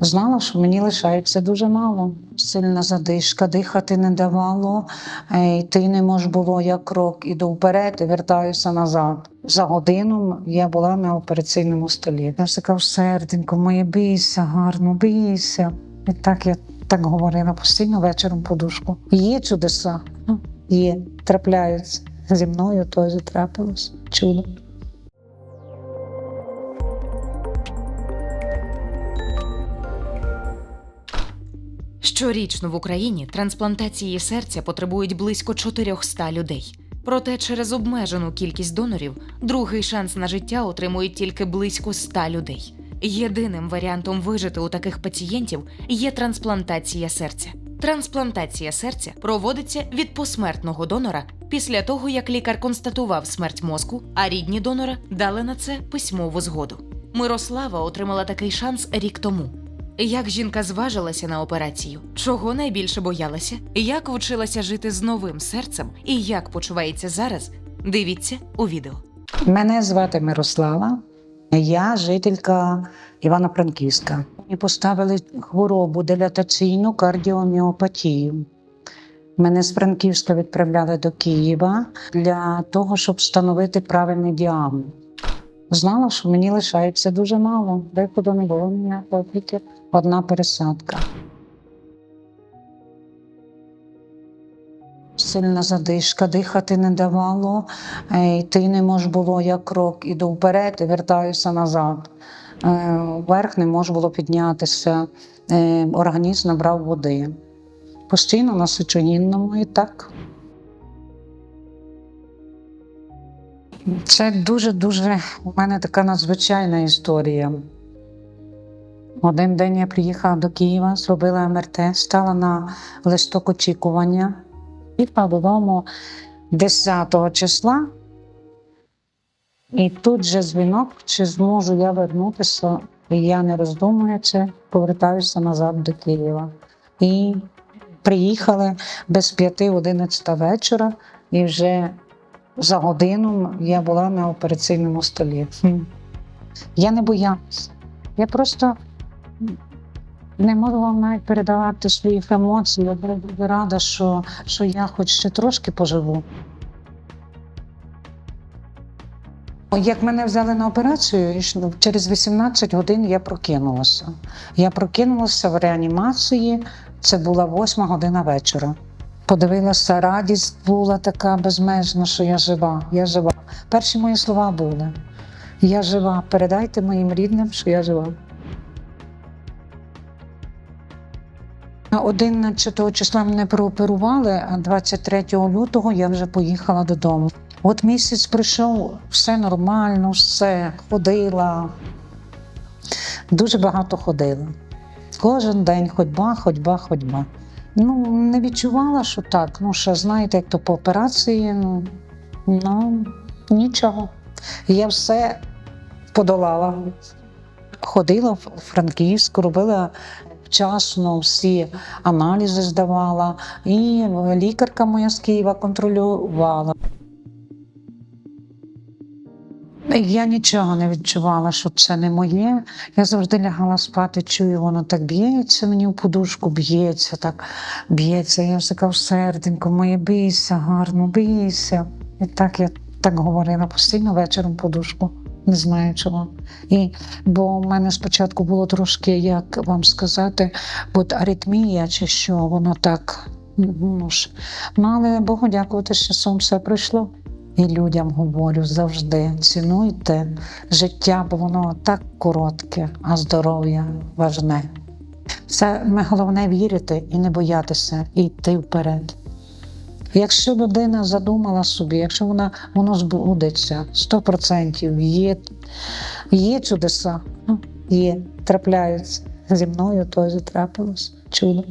Знала, що мені лишається дуже мало. Сильна задишка, дихати не давало, е, йти не мож було. Я крок іду вперед і вертаюся назад. За годину я була на операційному столі. Я кажу, серденько, моє бійся, гарно, бійся. І так я так говорила постійно вечором подушку. Є чудеса, є, трапляються. Зі мною теж трапилось чудо. Щорічно в Україні трансплантації серця потребують близько 400 людей. Проте через обмежену кількість донорів другий шанс на життя отримують тільки близько 100 людей. Єдиним варіантом вижити у таких пацієнтів є трансплантація серця. Трансплантація серця проводиться від посмертного донора після того, як лікар констатував смерть мозку, а рідні донора дали на це письмову згоду. Мирослава отримала такий шанс рік тому. Як жінка зважилася на операцію, чого найбільше боялася, як вчилася жити з новим серцем і як почувається зараз, дивіться у відео. Мене звати Мирослава, я жителька Івано-Франківська. Мені поставили хворобу дилатаційну кардіоміопатію. Мене з Франківська відправляли до Києва для того, щоб встановити правильний діагноз. Знала, що мені лишається дуже мало. Виходу не було ніякого, тільки одна пересадка. Сильна задишка, дихати не давало, е, йти не мож було. Я крок іду вперед і вертаюся назад. Е, Вверх не мож було піднятися. Е, Організм набрав води. Постійно на сечогінному і так. Це дуже-дуже у мене така надзвичайна історія. Один день я приїхала до Києва, зробила МРТ, стала на листок очікування. Їхала додому 10 числа, і тут же дзвінок, чи зможу я вернутися, і я не роздумуючи, повертаюся назад до Києва. І приїхали без п'яти 11 вечора, і вже за годину я була на операційному столі. Я не боялася. Я просто не вам навіть передавати своїх емоцій. Я дуже рада, що, що я хоч ще трошки поживу. Як мене взяли на операцію, через 18 годин я прокинулася. Я прокинулася в реанімації, це була 8 година вечора. Подивилася, радість була така безмежна, що я жива, я жива. Перші мої слова були: Я жива, передайте моїм рідним, що я жива. 11 числа мене прооперували, а 23 лютого я вже поїхала додому. От місяць прийшов, все нормально, все ходила. Дуже багато ходила. Кожен день ходьба, ходьба, ходьба. Ну, не відчувала, що так. Ну, ще знаєте, як то по операції, ну, ну нічого. Я все подолала. Ходила в Франківську, робила вчасно всі аналізи здавала, і лікарка моя з Києва контролювала. Я нічого не відчувала, що це не моє. Я завжди лягала спати, чую, воно так б'ється, мені в подушку б'ється, так б'ється. Я все кажу, серденько, моє бійся, гарно, бійся. І так я так говорила постійно вечором подушку. Не знаю чого. І, бо в мене спочатку було трошки, як вам сказати, от аритмія чи що, воно так. Ну, ж. ну але Богу дякувати, що часом все пройшло. І людям говорю завжди: цінуйте життя, бо воно так коротке, а здоров'я важне. Це головне вірити і не боятися, і йти вперед. Якщо людина задумала собі, якщо вона воно збудеться 100%, є, є чудеса, ну, є, трапляються. Зі мною теж трапилось чудо.